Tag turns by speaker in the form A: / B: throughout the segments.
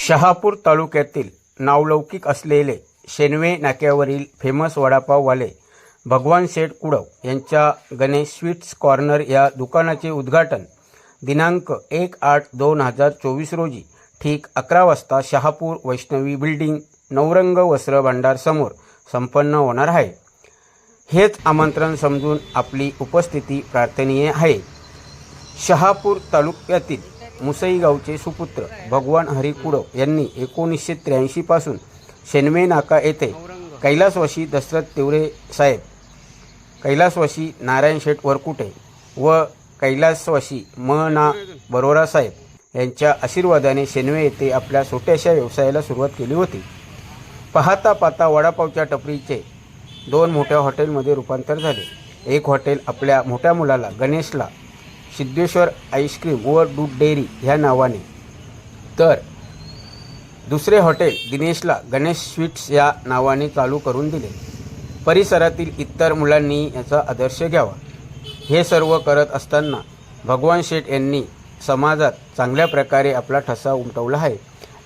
A: शहापूर तालुक्यातील नावलौकिक असलेले शेनवे नाक्यावरील फेमस वडापाववाले भगवान शेठ कुडव यांच्या गणेश स्वीट्स कॉर्नर या दुकानाचे उद्घाटन दिनांक एक आठ दोन हजार चोवीस रोजी ठीक अकरा वाजता शहापूर वैष्णवी बिल्डिंग नवरंग वस्त्र भांडारसमोर संपन्न होणार आहे. हेच आमंत्रण समजून आपली उपस्थिती प्रार्थनीय आहे. शहापूर तालुक्यातील मुसई गावचे सुपुत्र भगवान हरिकुडव यांनी एकोणीसशे त्र्याऐंशीपासून शेनवे नाका येथे कैलासवाशी दशरथ तिवरे साहेब कैलासवाशी नारायण शेठ वरकुटे व कैलासवाशी म ना बरोरा साहेब यांच्या आशीर्वादाने शेनवे येथे आपल्या छोट्याशा व्यवसायाला सुरुवात केली होती. पाहता पाहता वडापावच्या टपरीचे दोन मोठ्या हॉटेलमध्ये रूपांतर झाले. एक हॉटेल आपल्या मोठ्या मुलाला गणेशला सिद्धेश्वर आईस्क्रीम व दूध डेअरी ह्या नावाने. तर दुसरे हॉटेल दिनेशला गणेश स्वीट्स या नावाने चालू करून दिले. परिसरातील इतर मुलांनी याचा आदर्श घ्यावा. हे सर्व करत असताना भगवान शेठ यांनी समाजात चांगल्या प्रकारे आपला ठसा उमटवला आहे.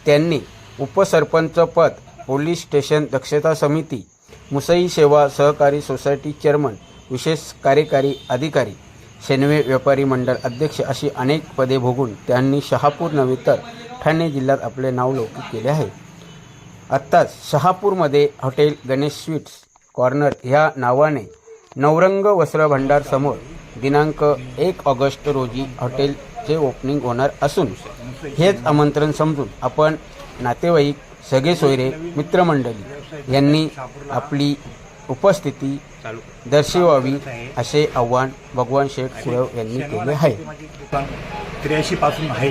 A: त्यांनी उपसरपंच पद पोलीस स्टेशन दक्षता समिती मुसई सेवा सहकारी सोसायटी चेअरमन विशेष कार्यकारी अधिकारी शेनवे व्यापारी मंडळ अध्यक्ष अशी अनेक पदे भोगून त्यांनी शहापूर नव्हे तर ठाणे जिल्ह्यात आपले नाव लौकिक केले आहे. आत्ताच शहापूरमध्ये हॉटेल गणेश स्वीट्स कॉर्नर ह्या नावाने नवरंग वस्त्र भंडार समोर दिनांक एक ऑगस्ट रोजी हॉटेलचे ओपनिंग होणार असून हेच आमंत्रण समजून आपण नातेवाईक सगळे सोयरे मित्रमंडळी यांनी आपली उपस्थिती दर्शवावी असे आव्हान भगवान शेठ कुळव यांनी केले आहे.
B: त्र्याऐंशी पासून आहे.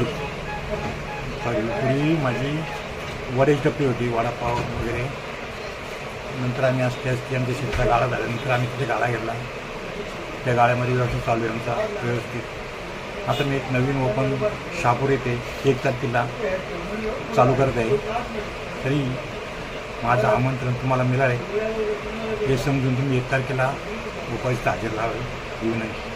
B: पूर्वी माझी वरेज डब्बी होती वडापाव वगैरे. नंतर आम्ही असते असते आमच्या शेतचा गाळा झाला. नंतर आम्ही तिथे गाळा घेतला. त्या गाळ्यामध्ये व्यवस्थित चालू आहे आमचा व्यवस्थित. आता मी एक नवीन ओपन शहापूर येथे एक तारखेला चालू करत आहे. तरी माझं आमंत्रण तुम्हाला मिळालं आहे हे समजून तुम्ही एक तारखेला उपस्थित हजेर लावावे येऊ नये.